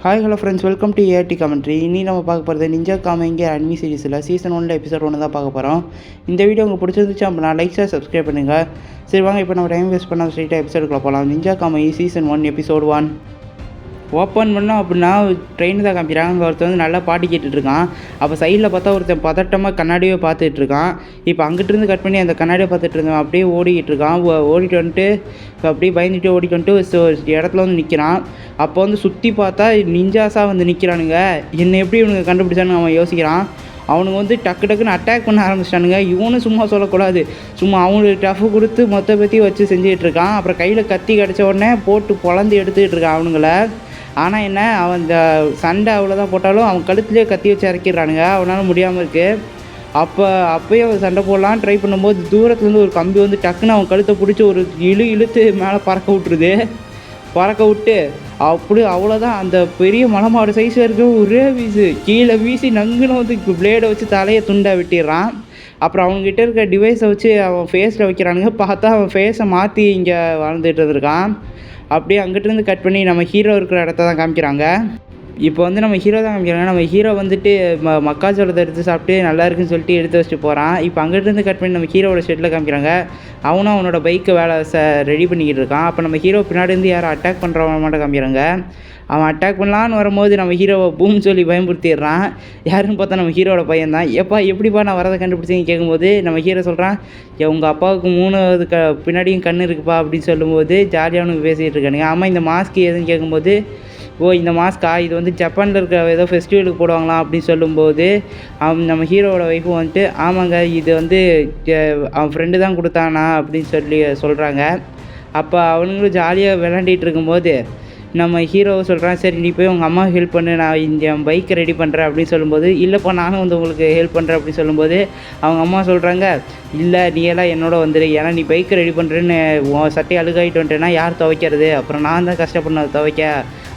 Hi hello friends welcome to ART commentary இனி நம்ம பார்க்க போகிறது நிஞ்சா காமிங்க அனிமி சீரிஸில் சீசன் ஒன்ல எபிசோட் ஒன்று தான் பார்க்க போகிறோம் இந்த வீடியோ உங்களுக்கு பிடிச்சிருந்துச்சு அப்படின்னா லைக் ஷேர் சப்ஸ்கிரைப் பண்ணுங்கள் சரி வாங்க இப்போ நம்ம டைம் வேஸ்ட் பண்ணால் ஸ்ட்ரெயிட்டாக எபிசோடுக்குள்ள போகலாம் Ninja Kamui season one episode one open பண்ணோம் அப்படின்னா ட்ரெயின் தான் காமிக்கிறாங்க அங்கே ஒருத்தன் வந்து நல்லா பாட்டு கேட்டுட்ருக்கான். அப்போ சைடில் பார்த்தா ஒருத்தன் பதட்டமாக கண்ணாடியே பார்த்துட்டு இருக்கான் இப்போ அங்கிட்டிருந்து கட் பண்ணி அந்த கண்ணாடியை பார்த்துட்டு இருந்தவன் அப்படியே ஓடிக்கிட்டு இருக்கான் ஓடிட்டு வந்துட்டு அப்படியே பயந்துட்டு ஓடிட்டு வந்துட்டு இடத்துல வந்து நிற்கிறான் அப்போ வந்து சுற்றி பார்த்தா நிஞ்சாஸாக வந்து நிற்கிறானுங்க என்னை எப்படி இவனுங்க கண்டுபிடிச்சான்னு அவன் யோசிக்கிறான். அவனுங்க வந்து டக்கு டக்குன்னு அட்டாக் பண்ண ஆரம்பிச்சிட்டானுங்க. இவனும் சும்மா சொல்லக்கூடாது. சும்மா அவனுக்கு டஃப் கொடுத்து மொத்த பற்றி வச்சு செஞ்சிகிட்ருக்கான் இருக்கான் அப்புறம் கையில் கத்தி கிடச்ச உடனே போட்டு பொழந்து எடுத்துக்கிட்டு இருக்கான் அவனுங்கள. ஆனால் என்ன அவன் இந்த சண்டை அவ்வளோதான் போட்டாலும் அவன் கழுத்துலேயே கத்தி வச்சு இறக்கிடுறானுங்க. அவனால் முடியாமல் இருக்குது அப்போ அப்போயே அவன் சண்டை போடலாம் ட்ரை பண்ணும்போது தூரத்துலேருந்து ஒரு கம்பி வந்து டக்குன்னு அவன் கழுத்தை பிடிச்சி ஒரு இழு இழுத்து மேலே பறக்க விட்டுருது. பறக்க விட்டு அப்படி அவ்வளோதான் அந்த பெரிய மலமாடு சைஸில் இருக்க ஒரே வீசு. கீழே வீசி நங்குன்னு வந்து பிளேடை வச்சு தலையை துண்டை வெட்டிடுறான். அப்புறம் அவங்ககிட்ட இருக்க டிவைஸை வச்சு அவன் ஃபேஸில் வைக்கிறானுங்க. பார்த்தா அவன் ஃபேஸை மாற்றி இங்கே வாழ்ந்துட்டு இருந்திருக்கான். அப்படியே அங்கிட்டிருந்து கட் பண்ணி நம்ம ஹீரோ இருக்கிற இடத்த தான் காமிக்கிறாங்க. இப்போ வந்து நம்ம ஹீரோ தான் காமிக்கிறாங்க. நம்ம ஹீரோ வந்துட்டு ம மக்காச்சோளத்தை எடுத்து சாப்பிட்டு நல்லா இருக்குன்னு சொல்லிட்டு எடுத்து வச்சுட்டு போகிறான் இப்போ அங்கிட்டிருந்து கட் பண்ணி நம்ம ஹீரோவோட ஷெட்டில் காமிக்கிறாங்க. அவனும் அவனோட பைக்கை வேலை ச ரெடி பண்ணிக்கிட்டு இருக்கான். அப்போ நம்ம ஹீரோ பின்னாடி இருந்து யாரும் அட்டாக் பண்ணுறவங்க மட்டும் காமிக்கிறாங்க. அவன் அட்டாக் பண்ணலான்னு வரும்போது நம்ம ஹீரோவை பூம் சொல்லி பயன்படுத்திடுறான் யாருன்னு பார்த்தா நம்ம ஹீரோட பையன் தான். எப்பா எப்படிப்பா நான் வரதை கண்டுபிடிச்சிங்க கேட்கும்போது நம்ம ஹீரோ சொல்கிறான் உங்கள் அப்பாவுக்கு மூணாவது க பின்னாடியும் கண் இருக்குப்பா அப்படின்னு சொல்லும்போது ஜாலியாக அவனுக்கு பேசிகிட்டு இருக்கானுங்க. ஆமாம் இந்த மாஸ்க் எதுன்னு கேட்கும்போது ஓ இந்த மாஸ்கா இது வந்து ஜப்பானில் இருக்கிற ஏதோ ஃபெஸ்டிவலுக்கு போடுவாங்களாம் அப்படின்னு சொல்லும்போது அவன் நம்ம ஹீரோவோட ஒய்ஃபும் வந்துட்டு ஆமாங்க இது வந்து அவன் ஃப்ரெண்டு தான் கொடுத்தானா? அப்படின்னு சொல்லி சொல்கிறாங்க அப்போ அவனுங்களும் ஜாலியாக விளாண்டிட்டு இருக்கும்போது நம்ம ஹீரோவை சொல்கிறான் சரி நீ போய் உங்கள் அம்மா ஹெல்ப் பண்ணு நான் இந்த என் பைக்கை ரெடி பண்ணுறேன் அப்படின்னு சொல்லும்போது இல்லைப்பா நானும் வந்து உங்களுக்கு ஹெல்ப் பண்ணுறேன் அப்படின்னு சொல்லும்போது அவங்க அம்மா சொல்கிறாங்க இல்லை நீ எல்லாம் என்னோட வந்துடு ஏன்னா நீ பைக்கை ரெடி பண்ணுறேன்னு உன் சட்டை அழுகாயிட்டு வந்துட்டேன்னா யார் துவைக்கிறது? அப்புறம் நான் தான் கஷ்டப்படணும் அதை துவைக்க.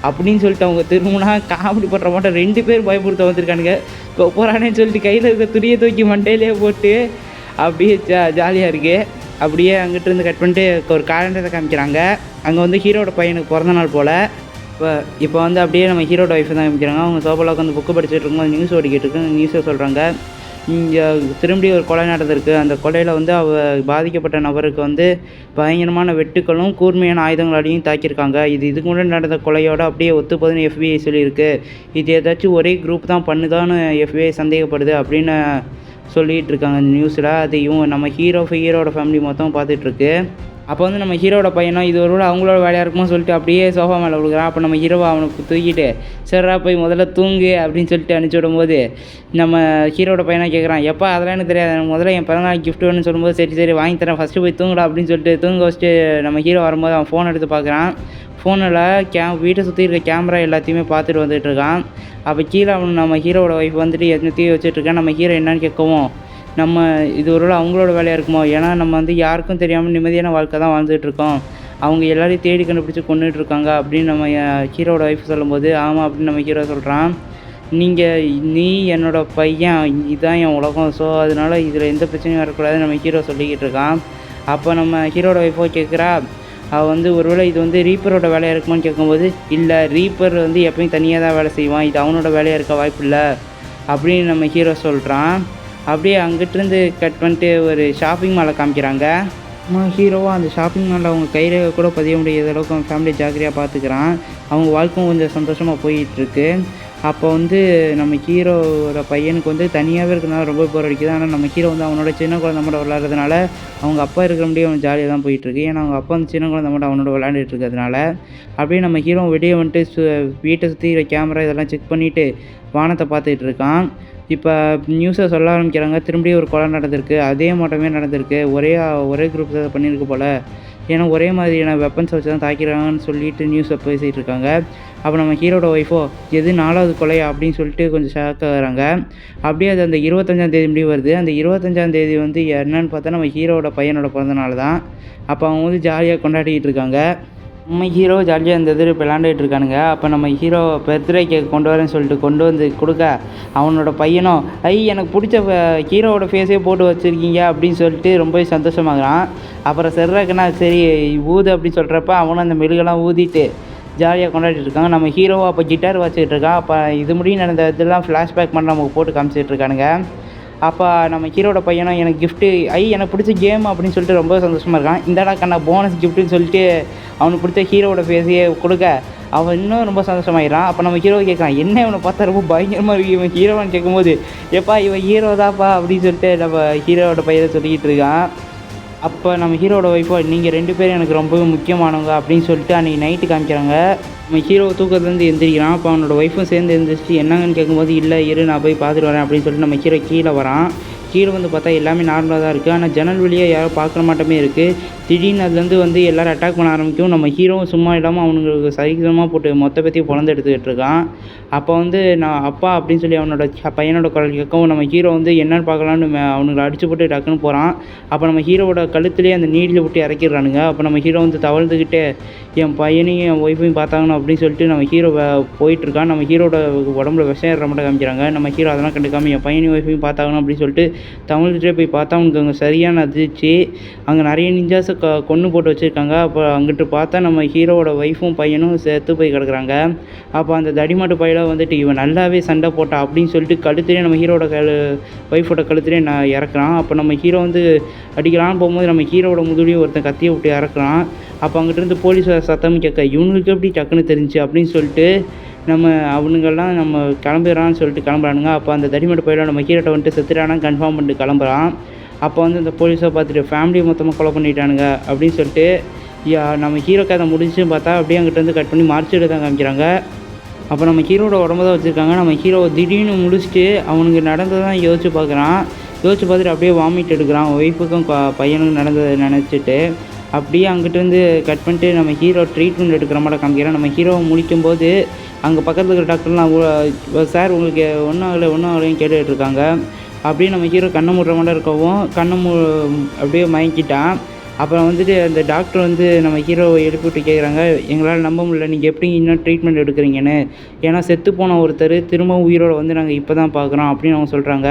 அப்படின்னு சொல்லிட்டு அவங்க திரும்பினா காமெடி பண்ணுற மாட்டோம் ரெண்டு பேர் பயமுறுத்த வந்திருக்கானுங்க. போகிறானேன்னு சொல்லிட்டு கையில் இருக்க துணியை தூக்கி மண்டையிலே போட்டு அப்படியே ஜா ஜாலியாக இருக்குது அப்படியே அங்கிட்டிருந்து கட் பண்ணிட்டு ஒரு காலண்டரை காமிக்கிறாங்க. அங்கே வந்து ஹீரோட பையனுக்கு பிறந்த நாள் போல். இப்போ இப்போ வந்து அப்படியே நம்ம ஹீரோட ஒய்ஃபை தான் காமிக்கிறாங்க. அவங்க சோபாவில் உட்காந்து புக்கு படிச்சுட்டு இருக்கும்போது நியூஸ் ஓடிக்கிட்டு இருக்கு. நியூஸை சொல்கிறாங்க இங்கே திரும்பி ஒரு கொலை நடந்திருக்கு. அந்த கொலையில் வந்து அவ பாதிக்கப்பட்ட நபருக்கு வந்து பயங்கரமான வெட்டுக்களும் கூர்மையான ஆயுதங்களாலையும் தாக்கியிருக்காங்க. இது இதுக்கு முன்னாடி நடந்த கொலையோட அப்படியே ஒத்து போகுதுன்னு எஃபிஐ சொல்லியிருக்கு. இது ஏதாச்சும் ஒரே குரூப் தான் பண்ணுதான்னு எஃபிஐ சந்தேகப்படுது அப்படின்னு சொல்லிகிட்டு இருக்காங்க இந்த நியூஸில் அது இவங்க நம்ம ஹீரோ ஹீரோட ஃபேமிலி மொத்தம் பார்த்துட்ருக்கு அப்போ வந்து நம்ம ஹீரோட பையனும் இது ஒரு அவங்களோட வேலையாக இருக்குமோ சொல்லிட்டு அப்படியே சோஃபா மேலே விழுகிறான் அப்போ நம்ம ஹீரோவை அவனுக்கு தூக்கிட்டு சரிடா போய் முதல்ல தூங்கு அப்படின்னு சொல்லிட்டு அனுப்பிச்சி விடும்போது நம்ம ஹீரோட பையனாக கேட்குறான் எப்போ அதெல்லாம் எனக்கு தெரியாது. எனக்கு முதல்ல என் பிறந்தநாள் கிஃப்ட் வேணும்னு சொல்லும்போது சரி சரி வாங்கி தரேன். ஃபஸ்ட்டு போய் தூங்குடா அப்படின்னு சொல்லிட்டு தூங்க வச்சுட்டு நம்ம ஹீரோ வரும்போது அவன் ஃபோன் எடுத்து பார்க்குறான் ஃபோனில் கே வீட்டை சுற்றி இருக்க கேமரா எல்லாத்தையுமே பார்த்துட்டு வந்துட்டு இருக்கான். அப்போ கீழே அவன் நம்ம ஹீரோவோட ஒய்ஃப் வந்துட்டு என்னத்தையும் வச்சுட்டு இருக்கேன் நம்ம ஹீரோ என்னன்னு கேட்கவும் நம்ம இது ஒருவேளை அவங்களோட வேலையாக இருக்குமோ? ஏன்னா நம்ம வந்து யாருக்கும் தெரியாமல் நிம்மதியான வாழ்க்கை தான் வாழ்ந்துகிட்ருக்கோம் அவங்க எல்லாரையும் தேடி கண்டுபிடிச்சி கொண்டுட்ருக்காங்க அப்படின்னு நம்ம ஹீரோட ஒய்ஃப் சொல்லும்போது ஆமாம் அப்படின்னு நம்ம ஹீரோ சொல்கிறான் நீங்கள் நீ என்னோட பையன் இதுதான் என் உலகம். ஸோ அதனால இதில் எந்த பிரச்சனையும் வரக்கூடாதுன்னு நம்ம ஹீரோ சொல்லிக்கிட்டு இருக்கான். அப்போ நம்ம ஹீரோட ஒய்ஃபோ கேட்குறா அவள் வந்து ஒருவேளை இது வந்து ரீப்பரோட வேலையாக இருக்குமான்னு கேட்கும்போது இல்லை ரீப்பர் வந்து எப்பயும் தனியாக தான் வேலை செய்வான். இது அவனோட வேலையாக இருக்க வாய்ப்பு இல்லை அப்படின்னு நம்ம ஹீரோ சொல்கிறான் அப்படியே அங்கிட்டிருந்து கட் பண்ணிட்டு ஒரு ஷாப்பிங் மாலை காமிக்கிறாங்க. ஹீரோவாக அந்த ஷாப்பிங் மாலில் அவங்க கையில் கூட பதிய முடியாத அளவுக்கு அவங்க ஃபேமிலி ஜாக்கிரதையாக பார்த்துக்கிறான் அவங்க வாழ்க்கையும் கொஞ்சம் சந்தோஷமாக போயிட்டுருக்கு அப்போ வந்து நம்ம ஹீரோவோட பையனுக்கு வந்து தனியாகவே இருக்கிறதுனால ரொம்ப போர் அடிக்குது. ஆனால் நம்ம ஹீரோ வந்து அவனோட சின்ன குழந்தை மட்டும் விளாட்றதுனால அவங்க அப்பா இருக்கிற முடியும் அவன் ஜாலியாக தான் போயிட்டுருக்கு ஏன்னா அவங்க அப்பா வந்து சின்ன குழந்தை மட்டும் அவனோட விளாண்டுட்டு இருக்கிறதுனால. அப்படியே நம்ம ஹீரோ வெளியே வந்துட்டு சு வீட்டை சுற்றி கேமரா இதெல்லாம் செக் பண்ணிவிட்டு வானத்தை பார்த்துட்டு இருக்கான். இப்போ நியூஸை சொல்ல ஆரம்பிக்கிறாங்க. திரும்பியும் ஒரு கொலை நடந்திருக்கு. அதே மாட்டமே நடந்திருக்கு. ஒரே ஒரே குரூப் தான் பண்ணியிருக்கு போல். ஏன்னா ஒரே மாதிரியான வெப்பன்ஸ் வச்சு தான் தாக்கிறாங்கன்னு சொல்லிட்டு நியூஸை பேசிகிட்டு இருக்காங்க. அப்போ நம்ம ஹீரோட ஒய்ஃபோ எது நாலாவது கொலை அப்படின்னு சொல்லிட்டு கொஞ்சம் ஷாக் அப்படியே அது அந்த இருபத்தஞ்சாம் தேதி முடிவு வருது. அந்த இருபத்தஞ்சாம் தேதி வந்து என்னன்னு பார்த்தா நம்ம ஹீரோட பையனோட பிறந்தநாள் தான். அப்போ அவங்க வந்து ஜாலியாக கொண்டாடிக்கிட்டு இருக்காங்க. நம்ம ஹீரோ ஜாலியாக இந்த இது விளாண்டுட்டு இருக்கானுங்க. அப்போ நம்ம ஹீரோ பர்த்டே கேக் கொண்டு வரேன்னு சொல்லிட்டு கொண்டு வந்து கொடுக்க அவனோட பையனும் ஐ எனக்கு பிடிச்ச ஹீரோவோட ஃபேஸே போட்டு வச்சுருக்கீங்க அப்படின்னு சொல்லிட்டு ரொம்பவே சந்தோஷமாகறான். அப்புறம் செர்றக்குன்னா சரி ஊது அப்படின்னு சொல்கிறப்ப அவனும் அந்த மெழுகெல்லாம் ஊதிட்டு ஜாலியாக கொண்டாடிட்டு இருக்காங்க. நம்ம ஹீரோவை அப்போ கிட்டார் வச்சுக்கிட்டு இருக்கான் அப்போ இது முடியும் நடந்த இதெல்லாம் ஃப்ளாஷ்பேக் பண்ணி நமக்கு போட்டு காமிச்சிட்டு இருக்கானுங்க. அப்போ நம்ம ஹீரோட பையனும் எனக்கு கிஃப்ட்டு ஐ எனக்கு பிடிச்ச கேம் அப்படின்னு சொல்லிட்டு ரொம்ப சந்தோஷமாக இருக்கான். இந்தாடா கண்ணா போனஸ் கிஃப்ட்டுன்னு சொல்லிட்டு அவனுக்கு பிடிச்ச ஹீரோவோட ஃபேஸையே கொடுக்க அவன் இன்னும் ரொம்ப சந்தோஷமாயிடறான். அப்போ நம்ம ஹீரோ கேட்குறான் என்ன இவனை பார்த்தா ரொம்ப பயங்கரமாக இருக்கு. இவன் ஹீரோவான்னு கேட்கும்போது எப்பா இவன் ஹீரோ தான்ப்பா அப்படின்னு சொல்லிட்டு நம்ம ஹீரோவோட பையனை சொல்லிக்கிட்டு இருக்கான். அப்போ நம்ம ஹீரோட ஒய்ஃபோ நீங்கள் ரெண்டு பேரும் எனக்கு ரொம்பவே முக்கியமானவங்க அப்படின்னு சொல்லிட்டு அன்றைக்கி நைட்டு காமிக்கிறாங்க. நம்ம ஹீரோ தூக்கத்துலேருந்து எந்திரிக்கிறான். அப்போ அவனோட ஒய்ஃபும் சேர்ந்து எந்திரிச்சிட்டு என்னங்கன்னு கேட்கும்போது இல்லை இரு நான் போய் பார்த்துட்டு வரேன் அப்படின்னு சொல்லிட்டு நம்ம ஹீரோ கீழே வரான். கீழே வந்து பார்த்தா எல்லாமே நார்மலாக தான் இருக்குது ஆனால் ஜன்னல் வழியாக யாரும் பார்க்குற மாட்டமே இருக்குது திடீர்னு அதுலேருந்து வந்து எல்லோரும் அட்டாக் பண்ண ஆரம்பிக்கும். நம்ம ஹீரோவும் சும்மா இல்லாமல் அவனுங்களுக்கு சரிசமமாக போட்டு மொத்த பற்றியும் பிறந்து எடுத்துக்கிட்டு இருக்கான். அப்போ வந்து நான் அப்பா அப்படின்னு சொல்லி அவனோட பையனோட குரல் கேட்கவும் நம்ம ஹீரோ வந்து என்னன்னு பார்க்கலான்னு அவனுங்களை அடிச்சு போட்டு டக்குன்னு போகிறான் அப்போ நம்ம ஹீரோவோட கழுத்துலேயே அந்த நீடில் விட்டு இறக்கிடுறானுங்க. அப்போ நம்ம ஹீரோ வந்து தவழ்ந்துக்கிட்டே என் பையனையும் என் ஒய்ஃபையும் பார்த்தாங்கன்னு அப்படின்னு சொல்லிட்டு நம்ம ஹீரோ போயிட்டுருக்கான். நம்ம ஹீரோட உடம்புல விஷம் ஏற மட்டும் காமிக்கிறாங்க. நம்ம ஹீரோ அதெல்லாம் கண்டுக்காமல் என் பையனையும் ஒய்ஃபையும் பார்த்தாங்கன்னு அப்படின்னு சொல்லிட்டு தமிழ்கிட்டே போய் பார்த்தா அவனுக்கு அங்கே சரியான அதிர்ச்சி. அங்கே நிறைய நிஞ்சாஸை க கொன்று போட்டு வச்சுருக்காங்க. அப்போ அங்கிட்டு பார்த்தா நம்ம ஹீரோவோட ஒய்ஃபும் பையனும் செத்து போய் கிடக்குறாங்க. அப்போ அந்த தடிமாட்டு பையில வந்துட்டு இவன் நல்லாவே சண்டை போட்டா அப்படின்னு சொல்லிட்டு கழுத்துலேயே நம்ம ஹீரோட கழு ஒய்ஃபோட கழுத்துலேயே நான் இறக்குறான். அப்போ நம்ம ஹீரோ வந்து அடிக்கலான்னு போகும்போது நம்ம ஹீரோவோட முதுலையும் ஒருத்தன் கத்தியை விட்டு இறக்குறான். அப்போ அங்கிட்டிருந்து போலீஸ் சத்தம் கேட்க இவனுக்கு எப்படி டக்குன்னு தெரிஞ்சு? அப்படின்னு சொல்லிட்டு நம்ம அவனுங்கெல்லாம் நம்ம கிளம்பிடுறான்னு சொல்லிட்டு கிளம்புறானுங்க. அப்போ அந்த தடிமட்டை போயிடும் நம்ம ஹீரோட்ட வந்துட்டு செத்துட்டானா கன்ஃபார்ம் பண்ணிட்டு கிளம்புறான். அப்போ வந்து இந்த போலீஸை பார்த்துட்டு ஃபேமிலியை மொத்தமாக கொலை பண்ணிட்டானுங்க அப்படின்னு சொல்லிட்டு யா நம்ம ஹீரோ கதை முடிஞ்சுன்னு பார்த்தா அப்படியே அங்கிட்டேருந்து கட் பண்ணி மார்ச்சிட்டு தான் காமிக்கிறாங்க. அப்போ நம்ம ஹீரோட உடம்பு தான் வச்சுருக்காங்க. நம்ம ஹீரோ திடீர்னு முடிச்சுட்டு அவனுக்கு நடந்ததான் யோசிச்சு பார்க்குறான். யோசிச்சு பார்த்துட்டு அப்படியே வாமிட் எடுக்கிறான். ஒய்ஃபுக்கும் பையனுக்கும் நடந்ததை நினச்சிட்டு அப்படியே அங்கிட்டேருந்து கட் பண்ணிட்டு நம்ம ஹீரோ ட்ரீட்மெண்ட் எடுக்கிற மாதிரி காமிக்கிறான். நம்ம ஹீரோவை முடிக்கும் போது அங்கே பக்கத்தில் இருக்கிற டாக்டர்லாம் சார் உங்களுக்கு ஒன்றும் ஆகலை ஒன்றும் ஆகலைன்னு கேட்டுக்கிட்டு இருக்காங்க. அப்படியே நம்ம ஹீரோ கண்ணை மூடுற மாதிரி இருக்கவும் கண்ணை மூ அப்படியே மயங்கிட்டான் அப்புறம் வந்துட்டு அந்த டாக்டர் வந்து நம்ம ஹீரோவை எழுப்பி விட்டு கேட்குறாங்க எங்களால் நம்ப முடியல நீங்கள் எப்படி இன்னும் ட்ரீட்மெண்ட் எடுக்கிறீங்கன்னு? ஏன்னா செத்து போன ஒருத்தர் திரும்ப உயிரோட வந்து நாங்கள் இப்போ தான் பார்க்குறோம் அப்படின்னு அவங்க சொல்கிறாங்க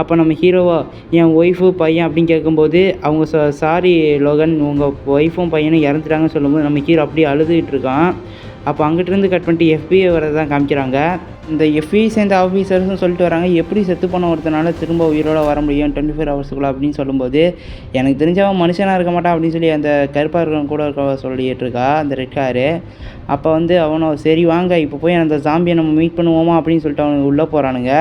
அப்போ நம்ம ஹீரோவா என் ஒய்ஃபு பையன் அப்படின்னு கேட்கும்போது அவங்க ச சாரி லோகன் உங்கள் ஒய்ஃபும் பையனும் இறந்துட்டாங்கன்னு சொல்லும்போது நம்ம ஹீரோ அப்படியே அழுதுகிட்டு இருக்கான். அப்போ அங்கிட்டிருந்து கட் பண்ணிட்டு எஃபிஐ வரதான் காமிக்கிறாங்க. இந்த எஃப்இ சேர்ந்த ஆஃபீஸர்ஸ்னு சொல்லிட்டு வராங்க. எப்படி செத்து போன ஒருத்தனால திரும்ப உயிரோட வர முடியும்? டுவெண்ட்டி ஃபோர் ஹவர்ஸுக்குள்ள அப்படின்னு சொல்லும்போது எனக்கு தெரிஞ்சவன் மனுஷனாக இருக்க மாட்டான் அப்படின்னு சொல்லி அந்த கருப்பாக கூட இருக்க சொல்லிட்டு இருக்கா அந்த ரெட் காரு அப்போ வந்து அவனும் சரி வாங்க இப்போ போய் அந்த ஜாம்பியை நம்ம மீட் பண்ணுவோமா அப்படின்னு சொல்லிட்டு அவனுக்கு உள்ளே போகிறானுங்க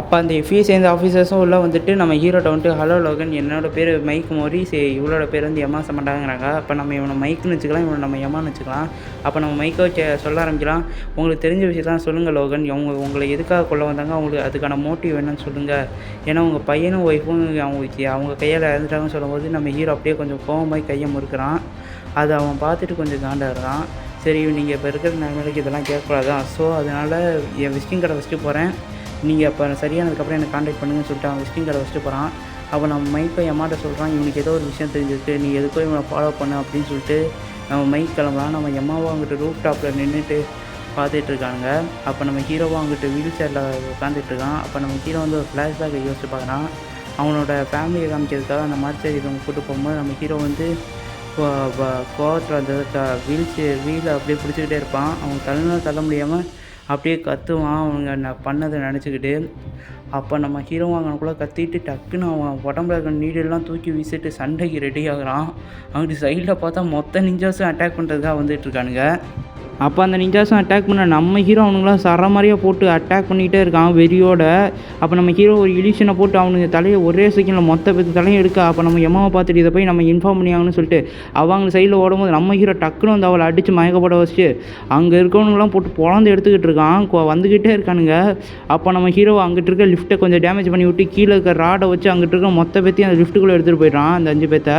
அப்போ அந்த எஃப்இ சேர்ந்த ஆஃபீஸர்ஸும் உள்ளே வந்துட்டு நம்ம ஹீரோட்ட வந்துட்டு ஹலோ லோகன் என்னோட பேர் மைக் மோரி சே இவளோட பேர் வந்து எம்மா சமண்டாங்கிறாங்க. அப்போ நம்ம இவனை மைக்குன்னு வச்சுக்கலாம் இவனை நம்ம எம்மான்னு வச்சுக்கலாம். அப்போ நம்ம மைக்கை வச்சு சொல்ல ஆரம்பிக்கலாம். உங்களுக்கு தெரிஞ்ச விஷயத்தான் சொல்லுங்கள் லோகன் அவங்க உங்களை எதுக்காக கொள்ள வந்தாங்க அவங்களுக்கு அதுக்கான மோட்டிவ் என்னன்னு சொல்லுங்கள் ஏன்னா உங்கள் பையனும் ஒய்ஃபும் அவங்க அவங்க கையால் இறந்துட்டாங்கன்னு சொல்லும்போது நம்ம ஹீரோ அப்படியே கொஞ்சம் கோவமாய் கையை முறுக்கிறான். அதை அவன் பார்த்துட்டு கொஞ்சம் காண்டாடுறான். சரி நீங்கள் இப்போ இருக்கிற நிலைமைக்கு இதெல்லாம் கேட்கக்கூடாதான் ஸோ அதனால் என் விசிட்டிங் கடை வச்சுட்டு போகிறேன் நீங்கள் அப்போ சரியானதுக்கப்புறம் எனக்கு காண்டாக்ட் பண்ணுங்கன்னு சொல்லிட்டு அவன் விசிட்டிங் கார்டை வச்சுட்டு போகிறான் அப்போ நம்ம மைக்கை எம்மாட்ட சொல்கிறான் இவனுக்கு ஏதோ ஒரு விஷயம் தெரிஞ்சிருக்கு நீ எதுக்கோ இவனை ஃபாலோ பண்ணு அப்படின்னு சொல்லிட்டு நம்ம மைக் கிளம்பலாம் நம்ம எம்மாவும் அங்கிட்டு ரூப் டாப்பில் நின்றுட்டு பார்த்துட்டு இருக்காங்க அப்போ நம்ம ஹீரோவும் அங்கிட்டு வீல் சேரில் உட்காந்துட்ருக்கான் அப்போ நம்ம ஹீரோ வந்து ஒரு ஃப்ளாஷ்பேக்கை யோசிச்சு பார்க்குறான். அவனோட ஃபேமிலியை காமிக்கிறதுக்காக அந்த மாதிரி இவங்க கூட்டு போகும்போது நம்ம ஹீரோ வந்து கோவத்தில் அந்த வீல் சே வீலை அப்படியே பிடிச்சிக்கிட்டே இருப்பான். அவன் தள்ள தள்ள முடியாமல் அப்படியே கத்துவான். அவங்க நான் பண்ணதை நினச்சிக்கிட்டு அப்போ நம்ம ஹீரோ வாங்கினக்குள்ளே கத்திட்டு டக்குன்னு அவன் உடம்புல இருக்கிற நீடெல்லாம் தூக்கி வீசிட்டு சண்டைக்கு ரெடி ஆகுறான். அங்கிட்டு சைடில் பார்த்தா மொத்த நிஞ்சாஸும் அட்டாக் பண்ணுறதுக்காக வந்துட்டுருக்கானுங்க அப்போ அந்த நிஞ்சாஸும் அட்டாக் பண்ண நம்ம ஹீரோ அவனுங்களாம் சர மாதிரியாக போட்டு அட்டாக் பண்ணிகிட்டே இருக்கான் வெறியோட. அப்போ நம்ம ஹீரோ ஒரு இலிஷனை போட்டு அவனுங்க தலையை ஒரே செகண்டில் மொத்த பத்து தலையும் எடுக்க அப்போ நம்ம எம்மாவை பார்த்துட்டு இதை போய் நம்ம இன்ஃபார்ம் பண்ணியாங்கன்னு சொல்லிட்டு அவங்க சைடில் ஓடும்போது நம்ம ஹீரோ டக்குன்னு வந்து அவளை அடித்து மயக்கப்பட வச்சு அங்கே இருக்கவனுங்களாம் போட்டு பொழந்து எடுத்துக்கிட்டு இருக்கான் வந்துக்கிட்டே இருக்கானுங்க. அப்போ நம்ம ஹீரோ அங்கிட்டு இருக்க லிஃப்ட்டை கொஞ்சம் டேமேஜ் பண்ணி விட்டு கீழே இருக்க ராடை வச்சு அங்கிட்டு இருக்க மொத்த பேத்தையும் அந்த லிஃப்ட்டுக்குள்ளே எடுத்துகிட்டு போயிடுறான் அந்த அஞ்சு பேத்த.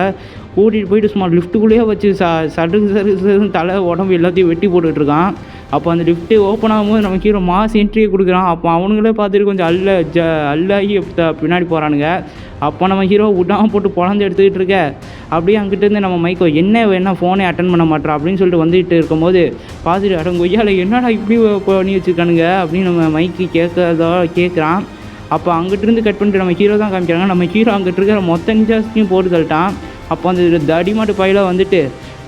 கூட்டிகிட்டு போயிட்டு சும்மா லிஃப்ட்டுக்குள்ளேயே வச்சு ச சடு சரு தலை உடம்பு எல்லாத்தையும் வெட்டி போட்டுட்டு இருக்கான் அப்போ அந்த லிஃப்ட்டு ஓப்பன் ஆகும்போது நம்ம ஹீரோ மாஸ் என்ட்ரியை கொடுக்குறான். அப்போ அவனுங்களே பார்த்துட்டு கொஞ்சம் அல்ல ஜ அல்லாகி த- பின்னாடி போகிறானுங்க அப்போ நம்ம ஹீரோ விடாமல் போட்டு பொழந்து எடுத்துக்கிட்டு இருக்க. அப்படியே அங்கிட்டேருந்து நம்ம மைக்கோ என்ன வேணால் ஃபோனே அட்டன் பண்ண மாட்டேறா அப்படின்னு சொல்லிட்டு வந்துகிட்டு இருக்கும்போது பார்த்துட்டு அடங்க கொய்யால என்னடா இப்படி பண்ணி வச்சுருக்கானுங்க? அப்படின்னு நம்ம மைக்கு கேட்கறதோ கேட்குறான். அப்போ அங்கிட்டிருந்து கட் பண்ணிட்டு நம்ம ஹீரோ தான் காமிக்கிறாங்க. நம்ம ஹீரோ அங்கிட்டு இருக்கிற மொத்த நிஜாஸ்டையும் போட்டு தள்ளிட்டான். அப்போ அந்த தடிமாட்டு பையில வந்துட்டு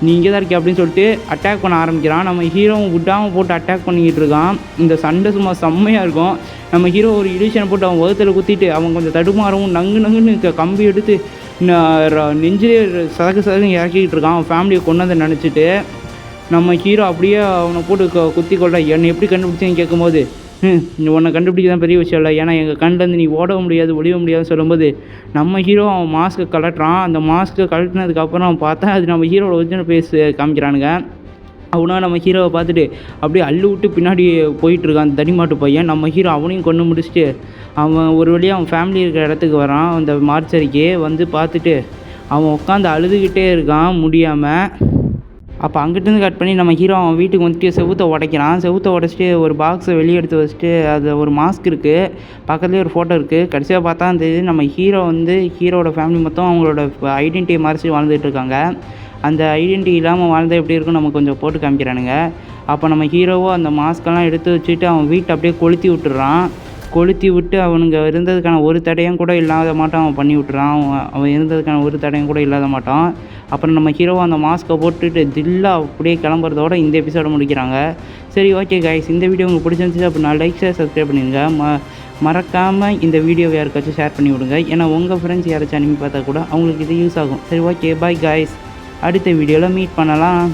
நீ இங்கே தான் இருக்கே அப்படின்னு சொல்லிட்டு அட்டாக் பண்ண ஆரம்பிக்கிறான். நம்ம ஹீரோவும் விடாமல் போட்டு அட்டாக் பண்ணிக்கிட்டு இருக்கான். இந்த சண்டை சும்மா செம்மையாக இருக்கும். நம்ம ஹீரோ ஒரு இடிஷனை போட்டு அவன் உதத்தில் குத்திட்டு அவன் கொஞ்சம் தடுமாறவும் நங்கு நங்குன்னு கம்பி எடுத்து நெஞ்சிலே சதக்கு சதக்கு இறக்கிக்கிட்டு இருக்கான். அவன் ஃபேமிலியை கொண்டு வந்து நினச்சிட்டு நம்ம ஹீரோ அப்படியே அவனை போட்டு குத்தி கொள்ள என்னை எப்படி கண்டுபிடிச்சேன்னு கேட்கும்போது உன்னை கண்டுபிடிக்க தான் பெரிய விஷயம் இல்லை. ஏன்னா எங்கள் கண்ணிலேருந்து நீ ஓடவும் முடியாது ஒளிய முடியாதுன்னு சொல்லும்போது நம்ம ஹீரோ அவன் மாஸ்க்கை கலட்டுறான் அந்த மாஸ்க்கை கழட்டினதுக்கப்புறம் பார்த்தா அது நம்ம ஹீரோட ஒரிஜினல் பேஸ் காமிக்கிறானுங்க. அவனா நம்ம ஹீரோவை பார்த்துட்டு அப்படியே அள்ளு விட்டு பின்னாடி போயிட்டுருக்கான் அந்த தடிமாட்டு பையன். நம்ம ஹீரோ அவனையும் கொண்டு முடிச்சுட்டு அவன் ஒரு வழியாக அவன் ஃபேமிலி இருக்கிற இடத்துக்கு வரான். அந்த மார்ச்சரிக்கு வந்து பார்த்துட்டு அவன் உட்காந்து அழுதுகிட்டே இருக்கான் முடியாமல் அப்போ அங்கிட்டேருந்து கட் பண்ணி நம்ம ஹீரோ அவன் வீட்டுக்கு வந்துட்டு செவுத்தை உடைக்கிறான். செவுத்தை உடச்சிட்டு ஒரு பாக்ஸை வெளியே எடுத்து வச்சுட்டு அது ஒரு மாஸ்க் இருக்குது பக்கத்துலேயே ஒரு ஃபோட்டோ இருக்குது கடைசியாக பார்த்தா அந்த இது நம்ம ஹீரோ வந்து ஹீரோட ஃபேமிலி மொத்தம் அவங்களோட ஐடென்டிட்டியை மறைச்சி வாழ்ந்துட்டு இருக்காங்க. அந்த ஐடென்டிட்டி இல்லாமல் வாழ்ந்தால் எப்படி இருக்கும் நம்ம கொஞ்சம் போட்டு காமிக்கிறானுங்க. அப்போ நம்ம ஹீரோவோ அந்த மாஸ்க்கெல்லாம் எடுத்து வச்சுட்டு அவன் வீட்டை அப்படியே கொளுத்தி விட்டுறான். கொளுத்தி விட்டு அவனுங்க இருந்ததுக்கான ஒரு தடையும் கூட இல்லாத மாட்டோம் அவன் பண்ணி விட்டுறான். அவன் அவன் இருந்ததுக்கான ஒரு தடையும் கூட இல்லாத மாட்டான். அப்புறம் நம்ம ஹீரோவை அந்த மாஸ்க்கை போட்டுட்டு தில்லா அப்படியே கிளம்புறதோட இந்த எபிசோடை முடிக்கிறாங்க. சரி ஓகே கைஸ் இந்த வீடியோ உங்களுக்கு பிடிச்சிருந்துச்சு அப்படின்னா லைக் ஷேர் சப்ஸ்கிரைப் பண்ணிடுங்க. ம மறக்காமல் இந்த வீடியோ யாருக்காச்சும் ஷேர் பண்ணி விடுங்க. ஏன்னா உங்கள் ஃப்ரெண்ட்ஸ் யாராச்சும் அனுப்பி பார்த்தா கூட அவங்களுக்கு இது யூஸ் ஆகும். சரி ஓகே பாய் கைஸ் அடுத்த வீடியோவில் மீட் பண்ணலாம்.